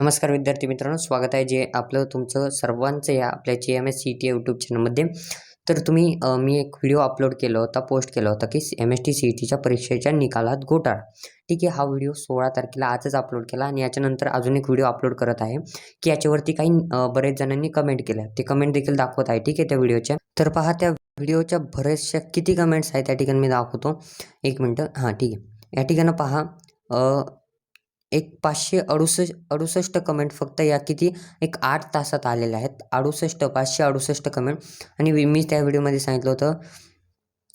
नमस्कार विद्यार्थी मित्रांनो स्वागत आहे जे आपलं तुमचं सर्वांचं या आपल्या G M S C T YouTube चॅनलमध्ये तर तुम्ही मी एक व्हिडिओ अपलोड केला होता पोस्ट केला होता की M S T C E टीच्या परीक्षेच्या निकालात घोटाळा. ठीक आहे हा व्हिडिओ सोळा तारखेला आजच अपलोड केला आणि याच्यानंतर अजून एक व्हिडिओ अपलोड करत आहे की याच्यावरती काही बरेच जणांनी कमेंट केल्या. ते कमेंट देखील दाखवत आहे ठीक आहे त्या व्हिडिओच्या तर पहा त्या व्हिडिओच्या बऱ्याचशा किती कमेंट्स आहेत त्या ठिकाणी मी दाखवतो. एक मिनटं हां ठीक आहे. या ठिकाणी पहा एक पाचशे अडुसष्ट अडुसष्ट कमेंट फक्त या किती? एक आठ तासात आलेल्या आहेत. अडुसष्ट पाचशे अडुसष्ट कमेंट आणि मी त्या व्हिडिओमध्ये सांगितलं होतं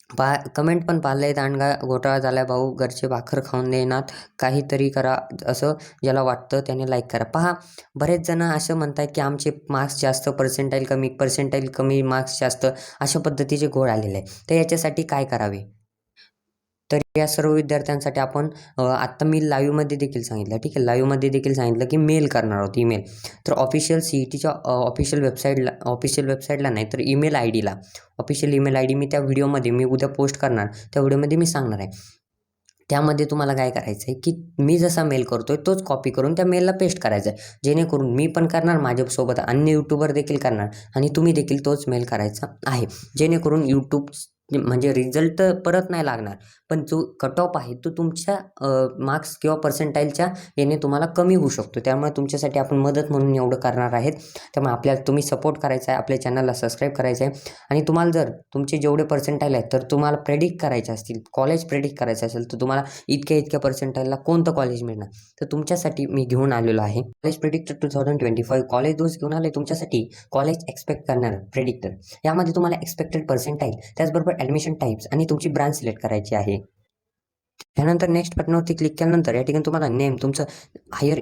पा कमेंट पण पाहिलं आहे दांडगा घोटाळा झाला भाऊ. घरचे भाकर खाऊन देणार. काहीतरी करा. असं ज्याला वाटतं त्याने लाईक करा. पहा बरेच जण असं म्हणतात की आमचे मार्क्स जास्त पर्सेंटाईल कमी पर्सेंटाईल कमी मार्क्स जास्त अशा पद्धतीचे घोळ आलेले आहे तर याच्यासाठी काय करावे? तर या सर्व विद्यार्थ्यांसाठी आपण आत्ता मी लाईव्हमध्ये देखील सांगितलं. ठीक आहे लाईव्हमध्ये देखील सांगितलं की मेल करणार आहोत ईमेल तर ऑफिशियल सी ई टीच्या ऑफिशियल वेबसाईटला ऑफिशियल वेबसाईटला नाही तर ईमेल आय डीला ऑफिशियल ईमेल आय डी मी त्या व्हिडिओमध्ये मी उद्या पोस्ट करणार. त्या व्हिडिओमध्ये मी सांगणार आहे. त्यामध्ये तुम्हाला काय करायचं आहे की मी जसा मेल करतो आहे तोच कॉपी करून त्या मेलला पेस्ट करायचा आहे जेणेकरून मी पण करणार माझ्यासोबत अन्य यूट्यूबर देखील करणार आणि तुम्ही देखील तोच मेल करायचा आहे. जेणेकरून यूट्यूब म्हणजे रिझल्ट तर परत नाही लागणार. पण जो कट ऑफ आहे तो तुमच्या मार्क्स किंवा पर्सेंटाईलच्या येणे तुम्हाला कमी होऊ शकतो. त्यामुळे तुमच्यासाठी आपण मदत म्हणून एवढं करणार आहेत. त्यामुळे आपल्याला तुम्ही सपोर्ट करायचा आहे आपल्या चॅनलला सबस्क्राईब करायचं आहे आणि तुम्हाला जर तुमचे जेवढे पर्सेंटाईल आहेत तर तुम्हाला प्रेडिक्ट करायचे असतील कॉलेज प्रेडिक्ट करायचं असेल तर तुम्हाला इतक्या इतक्या पर्सेंटाईलला कोणतं कॉलेज मिळणार? तर तुमच्यासाठी मी घेऊन आलेलो आहे. College predictor two thousand twenty five college दोस घेऊन आले तुमच्यासाठी कॉलेज एक्सपेक्ट करणार प्रेडिक्टर यामध्ये तुम्हाला एक्सपेक्टेड पर्सेंटाईल त्याचबरोबर ॲडमिशन टाईप्स आणि तुमची ब्रांच सिलेक्ट करायची आहे. त्यानंतर नेक्स्ट बटनावरती क्लिक केल्यानंतर या ठिकाणी तुम्हाला नेम तुमचं हायर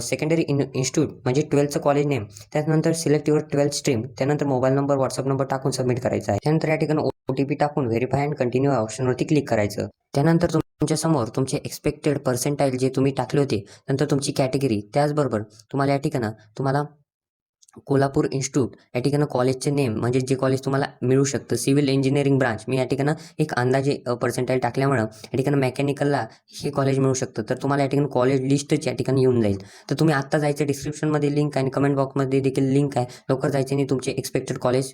सेकंडरी इन इन्स्टिट्यूट म्हणजे ट्वेल्थचं कॉलेज नेम त्यानंतर सिलेक्ट युअर ट्वेल्थ स्ट्रीम त्यानंतर मोबाईल नंबर व्हॉट्सअप नंबर टाकून सबमिट करायचा आहे. त्यानंतर या ठिकाणी ओ टी पी टाकून व्हेरीफाय अँड कंटिन्यू ऑप्शनवरती क्लिक करायचं. त्यानंतर तुमच्यासमोर तुमचे एक्सपेक्टेड पर्सेंटाईल जे तुम्ही टाकले होते नंतर तुमची कॅटेगरी त्याचबरोबर तुम्हाला या ठिकाणी तुम्हाला कोल्हापूर इन्स्टिट्यूट या ठिकाणं कॉलेजचे नेम म्हणजे जे कॉलेज तुम्हाला मिळू शकतं. सिव्हिल इंजिनिअरिंग ब्रांच मी या ठिकाणं एक अंदाजे पर्सेंटाईल टाकल्यामुळं या ठिकाणं मेकॅनिकलला हे कॉलेज मिळू शकतं. तर तुम्हाला या ठिकाणी कॉलेज लिस्टच या ठिकाणी येऊन जाईल. तर तुम्ही आत्ता जायचं डिस्क्रिप्शनमध्ये लिंक आहे आणि कमेंट बॉक्समध्ये देखील लिंक आहे. लवकर जायचं आणि तुमचे एक्सपेक्टेड कॉलेज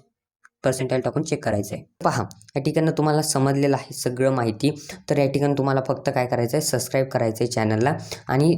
पर्सेंटाईल टाकून चेक करायचं आहे पहा या ठिकाणी तुम्हाला समजलेलं आहे सगळं माहिती. तर या ठिकाणी तुम्हाला फक्त काय करायचं आहे सबस्क्राईब करायचं आहे चॅनलला आणि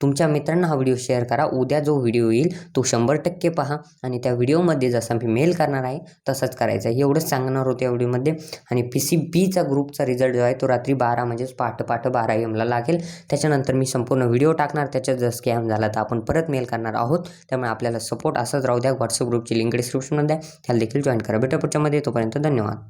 तुमच्या मित्रांना हा व्हिडिओ शेअर करा. उद्या जो व्हिडिओ येईल तो शंभर टक्के पहा. आणि त्या व्हिडिओमध्ये जसा मी मेल करणार आहे तसंच करायचं आहे. एवढंच सांगणार होतं या व्हिडिओमध्ये. आणि पी सी बीचा ग्रुपचा रिझल्ट जो आहे तो रात्री बारा म्हणजेच पहाटे पहाटे बारा एमला लागेल. त्याच्यानंतर मी संपूर्ण व्हिडिओ टाकणार. त्याच्यात जर स्कॅम झाला तर आपण परत मेल करणार आहोत. त्यामुळे आपल्याला सपोर्ट असंच राहू द्या. व्हॉट्सअप ग्रुपची लिंक डिस्क्रिप्शनमध्ये आहे. त्याला देखील जॉईन करा. भेटा पुढच्यामध्ये तोपर्यंत धन्यवाद.